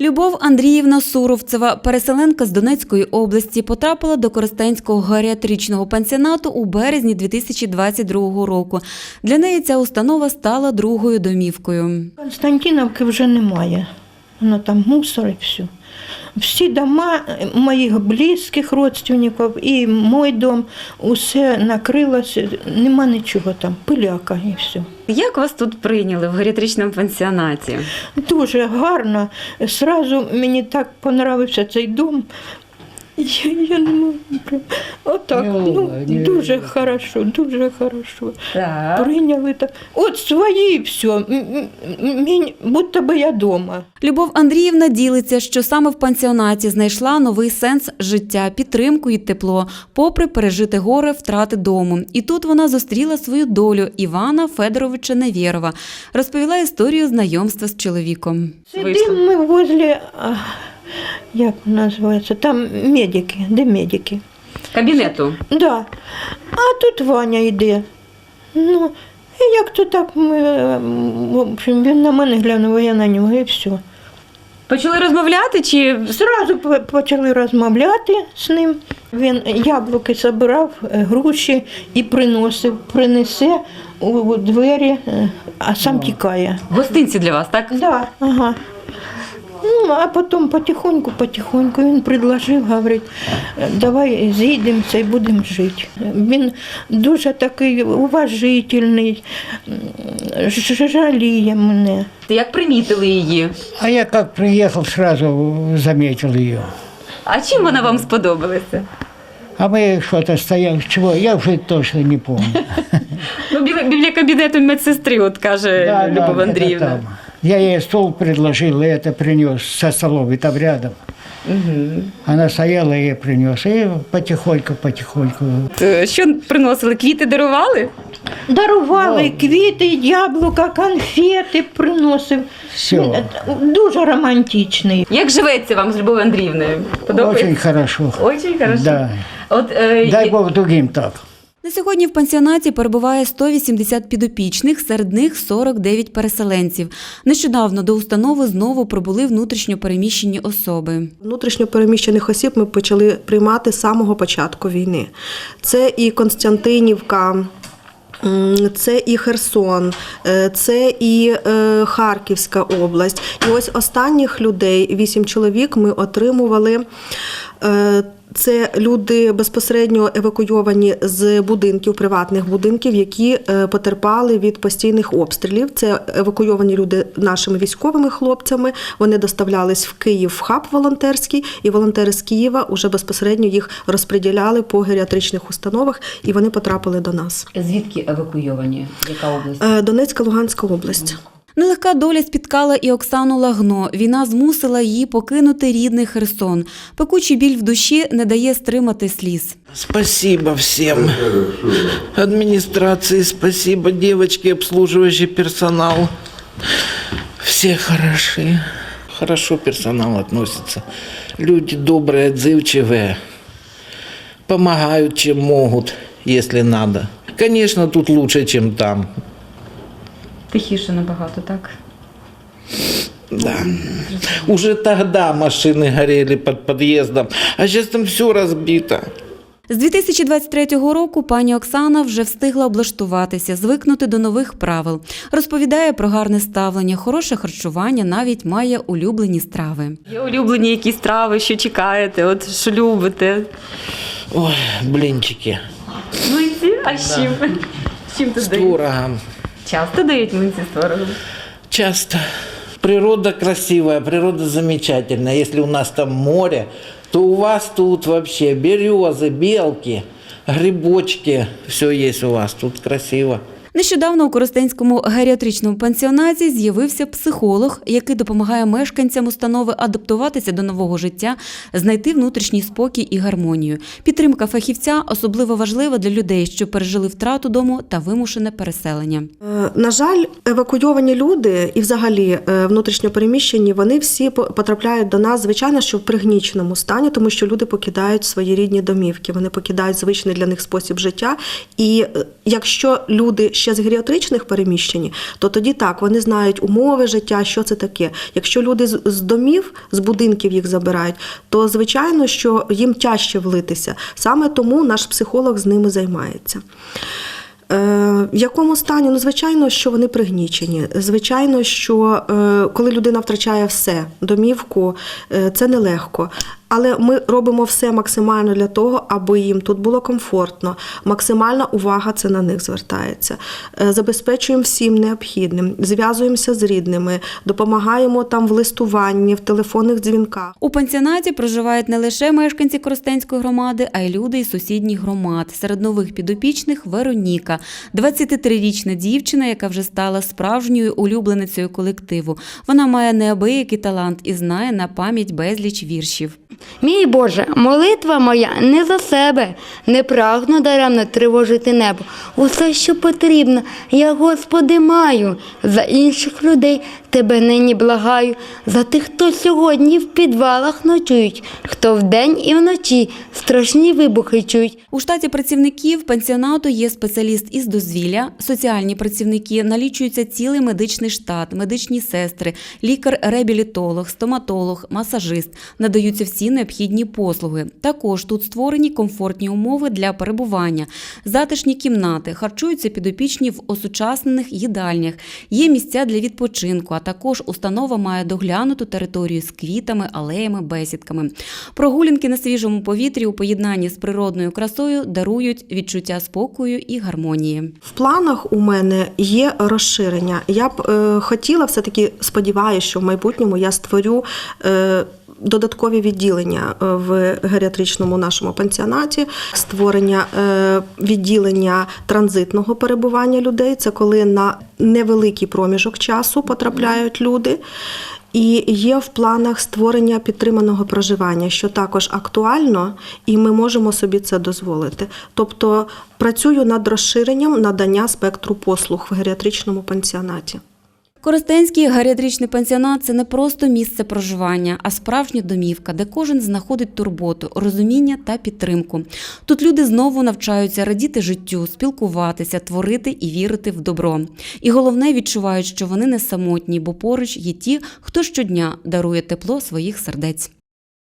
Любов Андріївна Суровцева, переселенка з Донецької області, потрапила до Коростенського геріатричного пансіонату у березні 2022 року. Для неї ця установа стала другою домівкою. Константиновки вже немає. Воно там мусор і все. Всі дома моїх близьких родственників і мій дом, усе накрилося, нема нічого там, пиляка і все. Як вас тут прийняли в геріатричному пансіонаті? Дуже гарно. Сразу мені так понравився цей дом. Я, я не можу. Отак. Ну, дуже хорошо, дуже хорошо. Так. Прийняли так. От свої все. Мені, будто би я вдома. Любов Андріївна ділиться, що саме в пансіонаті знайшла новий сенс життя, підтримку і тепло, попри пережите горе втрати дому. І тут вона зустріла свою долю Івана Федоровича Невєрова. Розповіла історію знайомства з чоловіком. Сидим ми возле, як називається, там медики, де медики. Кабінету. Да. А тут Ваня йде. Ну, і як то так ми, в общем, він на мене глянув, а я на нього і все. Почали розмовляти чи Зразу по- почали розмовляти з ним. Він яблуки забирав, е, груші і приносив, принесе у у двері, е, а сам тікає. гостинці для вас, так? Да, ага. Ну, а потім потихоньку, потихоньку він предложив, говорить, давай зійдемося і будемо жити. Він дуже такий уважительний, жаліє мене. Як примітили її? А я как приехал, сразу заметил ее. А чим вона вам сподобалася? А мы что-то стояли, чего, я уже точно не помню. Ну, біля, біля кабінету медсестри, от каже Да, да, Любов Андріївна. там. Я ей стол предложил, и это принес со столом, и там рядом. Она стояла, я принес. И потихоньку, потихоньку. Е, Що приносили? Квіти дарували? Дарували квіти, яблука, конфети приносив. Все. Е, Дуже романтичний. Як живеться вам з Любов'ю Андріївною? Очень хорошо. Очень хорошо. Да. От, е, Дай Бог другим так. На сьогодні в пансіонаті перебуває 180 підопічних, серед них 49 переселенців. Нещодавно до установи знову прибули внутрішньо переміщені особи. Внутрішньо переміщених осіб ми почали приймати з самого початку війни. Це і Константинівка. Це і Херсон, е, це і е, Харківська область. І ось останніх людей, вісім чоловік, ми отримували. Це люди безпосередньо евакуйовані з будинків, приватних будинків, які е, потерпали від постійних обстрілів. Це евакуйовані люди нашими військовими хлопцями. Вони доставлялись в Київ в хаб волонтерський, і волонтери з Києва вже безпосередньо їх розподіляли по геріатричних установах, і вони потрапили до нас. Звідки евакуйовані? Яка область? Е, Донецька, Луганська область. Нелегка доля спіткала і Оксану Лагно. Війна змусила її покинути рідний Херсон. Пекучий біль в душі не дає стримати сліз. Спасибо всем. Администрации спасибо, девочки, обслуживающий персонал. Все хороши. Хорошо персонал относится. Люди добрые, отзывчивые. Помогают, чем могут, если надо. Конечно, тут лучше, чем там. Тихіше набагато, так? Да. Уже тогда машины горели под подъездом, а сейчас там все разбито. З 2023 року пані Оксана вже встигла облаштуватися, звикнути до нових правил. Розповідає про гарне ставлення, хороше харчування, навіть має улюблені страви. Є улюблені якісь страви, що чекаєте, от що любите. Ой, блинчики. Млинці? А з чим? З чим С творогом. Часто дають млинці з? Часто. Природа красивая, природа замечательная. Если у нас там море, то у вас тут вообще березы, белки, грибочки. Все есть у вас. Тут красиво. Нещодавно у Коростенському геріатричному пансіонаті з'явився психолог, який допомагає мешканцям установи адаптуватися до нового життя, знайти внутрішній спокій і гармонію. Підтримка фахівця особливо важлива для людей, що пережили втрату дому та вимушене переселення. Е, На жаль, евакуйовані люди і взагалі е, внутрішньо переміщені, вони всі по- потрапляють до нас, звичайно, що в пригніченому стані, тому що люди покидають свої рідні домівки, вони покидають звичний для них спосіб життя. І е, Якщо люди ще з геріатричних переміщені, то тоді так вони знають умови життя, що це таке. Якщо люди з, домів, з будинків їх забирають, то звичайно, що їм тяжче влитися. Саме тому наш психолог з ними займається. Е, В якому стані? Ну, звичайно, що вони пригнічені. Звичайно, що е, коли людина втрачає все, домівку, е, це нелегко. Але ми робимо все максимально для того, аби їм тут було комфортно. Максимальна увага це на них звертається. Е, Забезпечуємо всім необхідним, зв'язуємося з рідними, допомагаємо там в листуванні, в телефонних дзвінках. У пансіонаті проживають не лише мешканці Коростенської громади, а й люди із сусідніх громад. Серед нових підопічних Вероніка, 23-річна дівчина, яка вже стала справжньою улюбленицею колективу. Вона має неабиякий талант і знає на пам'ять безліч віршів. Мій Боже, молитва моя не за себе, не прагну даремно тривожити небо. Усе, що потрібно, я, Господи, маю. За інших людей тебе нині благаю, за тих, хто сьогодні в підвалах ночують, хто вдень і вночі страшні вибухи чують. У штаті працівників пансіонату є спеціаліст із дозвілля, соціальні працівники, налічується цілий медичний штат, медичні сестри, лікар-реабілітолог, стоматолог, масажист. Надаються всі необхідні послуги. Також тут створені комфортні умови для перебування, затишні кімнати, харчуються підопічні в осучаснених їдальнях, є місця для відпочинку, а також установа має доглянуту територію з квітами, алеями, бесідками. Прогулянки на свіжому повітрі у поєднанні з природною красою дарують відчуття спокою і гармонії. В планах у мене є розширення. Я б е, хотіла все-таки сподіваюся, що в майбутньому я створю. Е, Додаткові відділення е, в геріатричному нашому пансіонаті, створення е, відділення транзитного перебування людей. Це коли на невеликий проміжок часу потрапляють люди. І є в планах створення підтриманого проживання, що також актуально, і ми можемо собі це дозволити. Тобто працюю над розширенням надання спектру послуг в геріатричному пансіонаті. Коростенський геріатричний пансіонат це не просто місце проживання, а справжня домівка, де кожен знаходить турботу, розуміння та підтримку. Тут люди знову навчаються радіти життю, спілкуватися, творити і вірити в добро. І головне відчувають, що вони не самотні, бо поруч є ті, хто щодня дарує тепло своїх сердець.